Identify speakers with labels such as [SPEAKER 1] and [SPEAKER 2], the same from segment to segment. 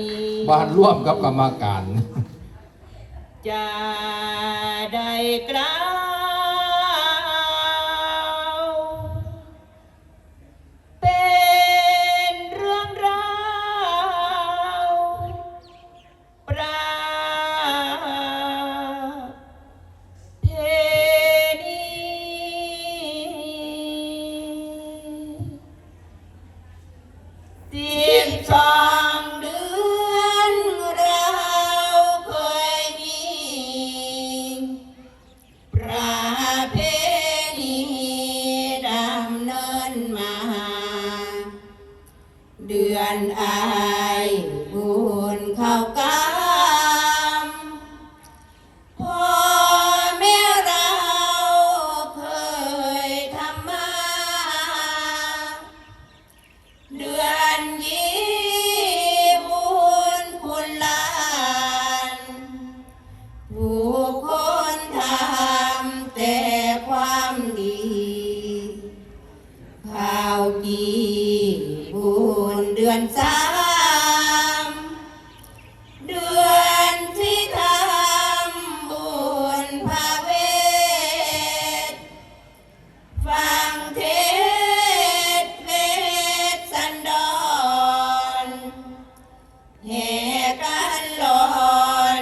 [SPEAKER 1] นี้
[SPEAKER 2] บ้านร่วมกับกรรมการ
[SPEAKER 1] จะได้กล่าว อนอาย อนสามเดือนที่ทำบุญพระเวทฟังเทศเวทสันดรเหกันหลอ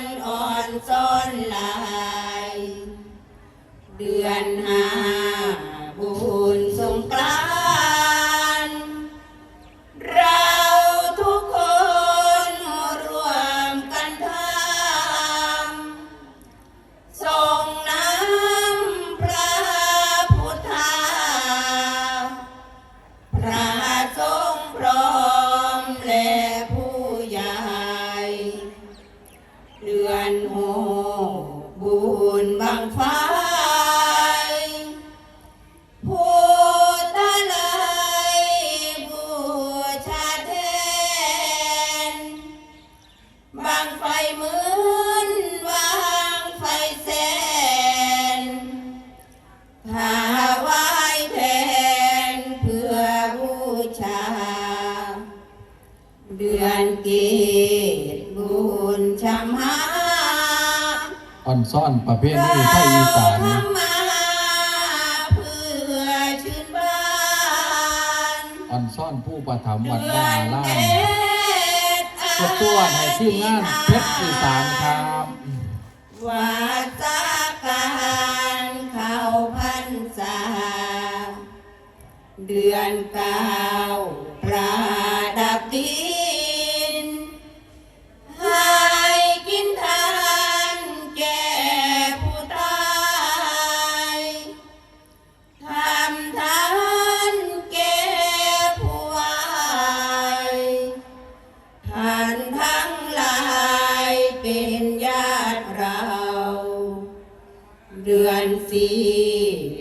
[SPEAKER 1] นอ่อนซ้อนลาย เดือนห้า เดือนเกตบุญชำหา
[SPEAKER 2] อ่อนซ่อนประเภทนี้ไทยอีสาน
[SPEAKER 1] เราทำมาเพื่อชื่นบ้าน
[SPEAKER 2] อ่อนซ่อนผู้ประถมวัด
[SPEAKER 1] เดื
[SPEAKER 2] บ้า
[SPEAKER 1] อน
[SPEAKER 2] ล่า
[SPEAKER 1] เก
[SPEAKER 2] ง
[SPEAKER 1] ต
[SPEAKER 2] สวดตัวให้ทีมงานเพชรอีสานครับ
[SPEAKER 1] วาจาการเข้าพรรษาเดือนเก้า เดือนสี่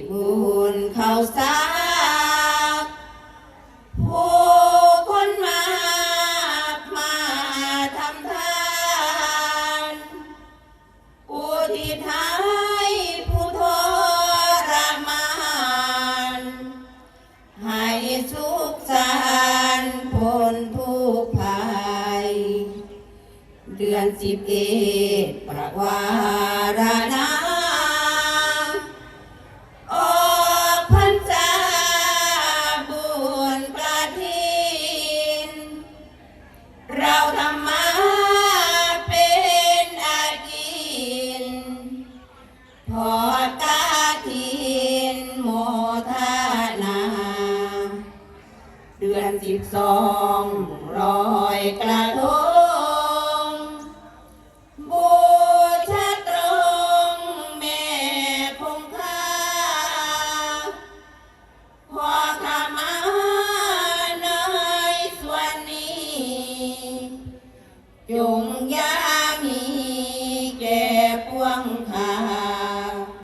[SPEAKER 1] บุญเข้าสากผู้คนมากมาทำทานอุทิศให้ผู้ทรมานให้สุขสันพ้นทุกภัย เดือนสิบเอ็ดประวารณา พอดกาทินโมทนา เดือนสิบสองรอยกระทงบูชาตรงแม่คงคาขอขมาในส่วนนี้ จงย่า